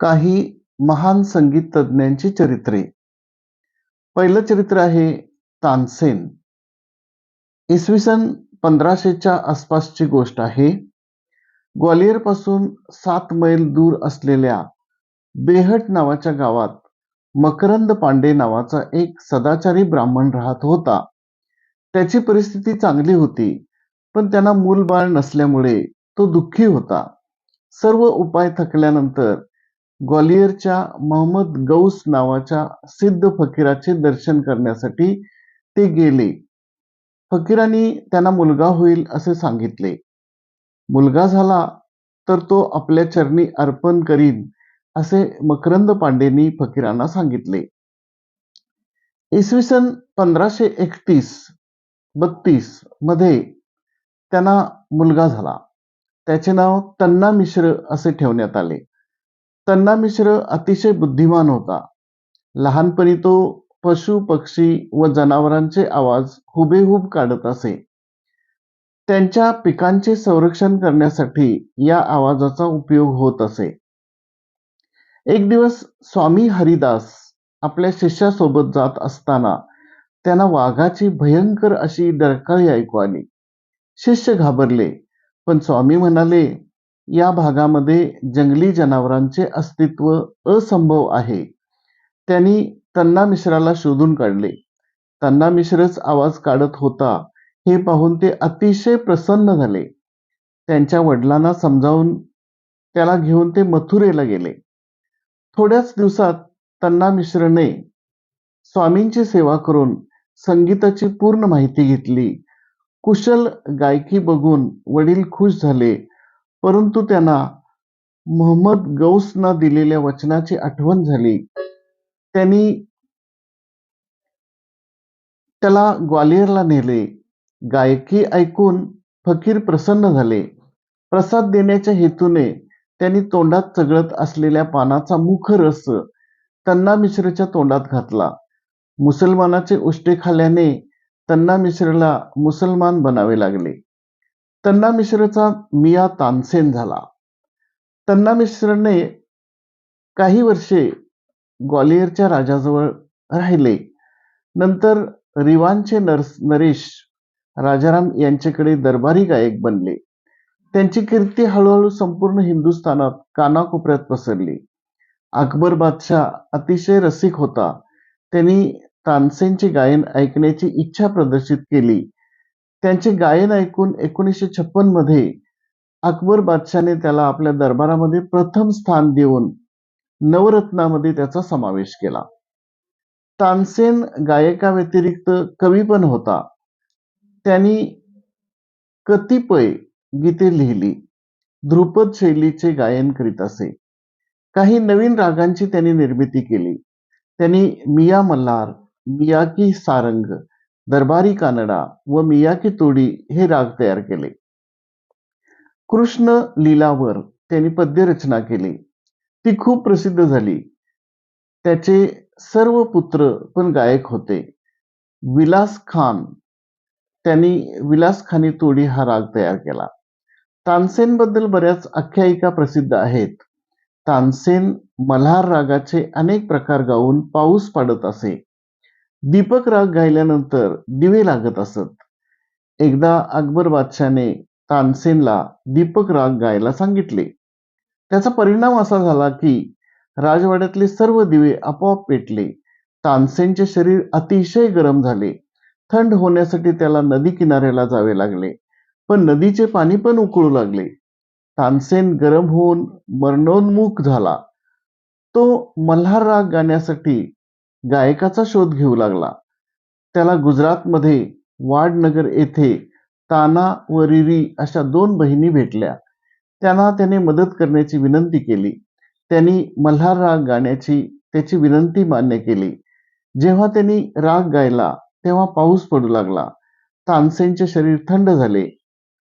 काही महान संगीत तज्ञांची चरित्रे. पहिलं चरित्र आहे तानसेन. इसवी सन पंधराशेच्या आसपासची गोष्ट आहे. ग्वालियरपासून सात मैल दूर असलेल्या बेहट नावाच्या गावात मकरंद पांडे नावाचा एक सदाचारी ब्राह्मण राहत होता. त्याची परिस्थिती चांगली होती पण त्यांना मूलबाळ नसल्यामुळे तो दुःखी होता. सर्व उपाय थकल्यानंतर ग्वालियरच्या मोहम्मद गौस नावाच्या सिद्ध फकीराचे दर्शन करण्यासाठी ते गेले. फकीरांनी त्यांना मुलगा होईल असे सांगितले. मुलगा झाला तर तो आपल्या चरणी अर्पण करीन असे मकरंद पांडेंनी फकीरांना सांगितले. इसवी सन पंधराशे एकतीस बत्तीसमध्ये त्यांना मुलगा झाला. त्याचे नाव तन्ना मिश्र असे ठेवण्यात आले. तन्ना मिश्र अतिशय बुद्धिमान होता. लहानपणी तो पशु पक्षी व जनावरांचे आवाज हुबेहूब काढत असे. त्यांच्या पिकांचे संरक्षण करण्यासाठी या आवाजाचा उपयोग होत असे. एक दिवस स्वामी हरिदास आपल्या शिष्यासोबत जात असताना त्यांना वाघाची भयंकर अशी डरकाळी ऐकू आली. शिष्य घाबरले पण स्वामी म्हणाले या भागामध्ये जंगली जनावरांचे अस्तित्व असंभव आहे. त्यांनी तन्ना मिश्राला शोधून काढले. तन्ना मिश्रच आवाज काढत होता. हे पाहून ते अतिशय प्रसन्न झाले. त्यांच्या वडिलांना समजावून त्याला घेऊन ते मथुरेला गेले. थोड्याच दिवसात तन्ना मिश्रने स्वामींची सेवा करून संगीताची पूर्ण माहिती घेतली. कुशल गायकी बघून वडील खुश झाले. परंतु त्यांना मोहम्मद गौसना दिलेल्या वचनाची आठवण झाली. त्यांनी त्याला ग्वालियरला नेले. गायकी ऐकून फकीर प्रसन्न झाले. प्रसाद देण्याच्या हेतूने त्यांनी तोंडात चगळत असलेल्या पानाचा मुख रस तन्ना मिश्रच्या तोंडात घातला. मुसलमानाचे उष्टे खाल्ल्याने तन्ना मिश्रला मुसलमान बनावे लागले. तन्ना मिश्रचा मिया तानसेन झाला. तन्ना मिश्रने काही वर्षे ग्वालियरच्या राजाजवळ राहिले. नंतर रिवानचे नरस नरेश राजाराम यांच्याकडे दरबारी गायक बनले. त्यांची कीर्ती हळूहळू संपूर्ण हिंदुस्थानात कानाकोपऱ्यात पसरली. अकबर बादशाह अतिशय रसिक होता. त्यांनी तानसेनचे गायन ऐकण्याची इच्छा प्रदर्शित केली. त्यांचे गायन ऐकून एकोणीसशे छप्पनमध्ये अकबर बादशाने त्याला आपल्या दरबारामध्ये प्रथम स्थान देऊन नवरत्नामध्ये त्याचा समावेश केला. तानसेन गायकाव्यतिरिक्त कवी पण होता. त्यांनी कतिपय गीते लिहिली. ध्रुपद शैलीचे गायन करीत असे. काही नवीन रागांची त्यांनी निर्मिती केली. त्यांनी मिया मल्हार मिया की सारंग दरबारी कानडा व मियाकी तोडी हे राग तयार केले. कृष्ण लीलावर त्यांनी पद्यरचना केली. ती खूप प्रसिद्ध झाली. त्याचे सर्व पुत्र पण गायक होते. विलास खान त्यांनी विलास खानी तोडी हा राग तयार केला. तानसेन बद्दल बऱ्याच आख्यायिका प्रसिद्ध आहेत. तानसेन मल्हार रागाचे अनेक प्रकार गाऊन पाऊस पाडत असे. दीपक राग गायल्यानंतर दिवे लागत असत. एकदा अकबर बादशाने तानसेनला दीपक राग गायला सांगितले. त्याचा परिणाम असा झाला की राजवाड्यातले सर्व दिवे आपोआप पेटले. तानसेनचे शरीर अतिशय गरम झाले. थंड होण्यासाठी त्याला नदी किनाऱ्याला जावे लागले. पण नदीचे पाणी पण उकळू लागले. तानसेन गरम होऊन मरणोन्मुख झाला. तो मल्हार राग गाण्यासाठी गायकाचा शोध घेऊ लागला. त्याला गुजरातमध्ये वाडनगर येथे ताना व रिरी अशा दोन बहिणी भेटल्या. त्यांना त्याने मदत करण्याची विनंती केली. त्यांनी मल्हार राग गाण्याची त्याची विनंती मान्य केली. जेव्हा त्यांनी राग गायला तेव्हा पाऊस पडू लागला. तानसेनचे शरीर थंड झाले.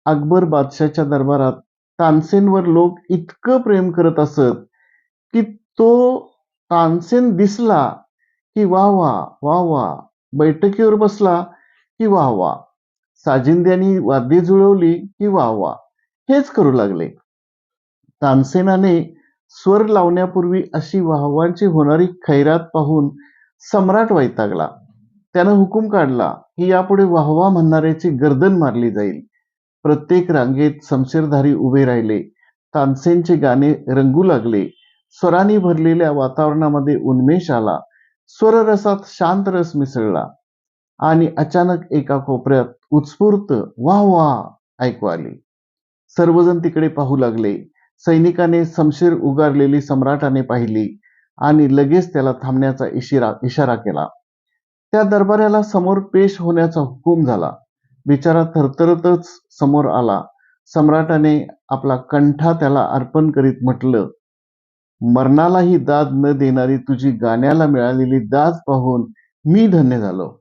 अकबर बादशाच्या दरबारात तानसेनवर लोक इतकं प्रेम करत असत की तो तानसेन दिसला की वा वा वा वा. बैठकीवर बसला की वा वा. साजिंद्यांनी वाद्ये जुळवली की वा वा. हेच करू लागले. तानसेनाने स्वर लावण्यापूर्वी अशी वाहवांची होणारी खैरात पाहून सम्राट वैतागला. त्यानं हुकूम काढला की यापुढे वाहवा म्हणणाऱ्याची गर्दन मारली जाईल. प्रत्येक रांगेत समशेरधारी उभे राहिले. तानसेनचे गाणे रंगू लागले. स्वरांनी भरलेल्या वातावरणामध्ये उन्मेष आला. स्वररसात शांत रस मिसळला आणि अचानक एका कोपऱ्यात उत्स्फूर्त वाह वाह ऐकू आली. सर्वजण तिकडे पाहू लागले. सैनिकाने शमशेर उगारलेली सम्राटाने पाहिली आणि लगेच त्याला थांबण्याचा इशिरा इशारा केला. त्या दरबाराला समोर पेश होण्याचा हुकूम झाला. बिचारा थरथरतच समोर आला. सम्राटाने आपला कंठा त्याला अर्पण करीत म्हटलं मरणालाही दाद न देणारी तुझी गाण्याला मिळालेली दाद पाहून मी धन्य झालो.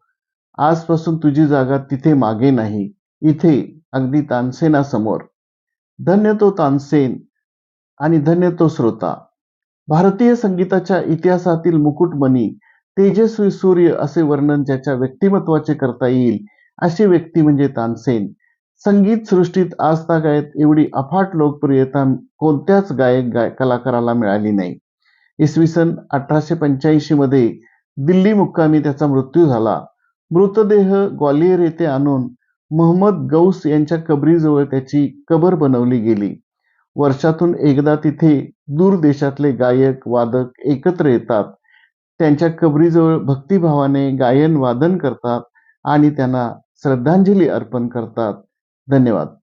आजपासून तुझी जागा तिथे मागे नाही. इथे अगदी तानसेनासमोर. धन्य तो तानसेन आणि धन्य तो श्रोता. भारतीय संगीताच्या इतिहासातील मुकुटमणी तेजस्वी सूर्य असे वर्णन ज्याच्या व्यक्तिमत्वाचे करता येईल अशी व्यक्ती म्हणजे तानसेन. संगीत सृष्टीत आजतागायत एवढी अफाट लोकप्रियता कोणत्याच गायक गाय कलाकाराला मिळाली नाही. इसवी सन अठराशे पंच्याऐंशी मध्ये दिल्ली मुक्कामी त्याचा मृत्यू झाला. मृतदेह ग्वालियर येथे आणून मोहम्मद गौस यांच्या कबरीजवळ त्याची कबर बनवली गेली. वर्षातून एकदा तिथे दूर देशातले गायक वादक एकत्र येतात. त्यांच्या कबरीजवळ भक्तिभावाने गायन वादन करतात आणि त्यांना श्रद्धांजली अर्पण करतात. धन्यवाद.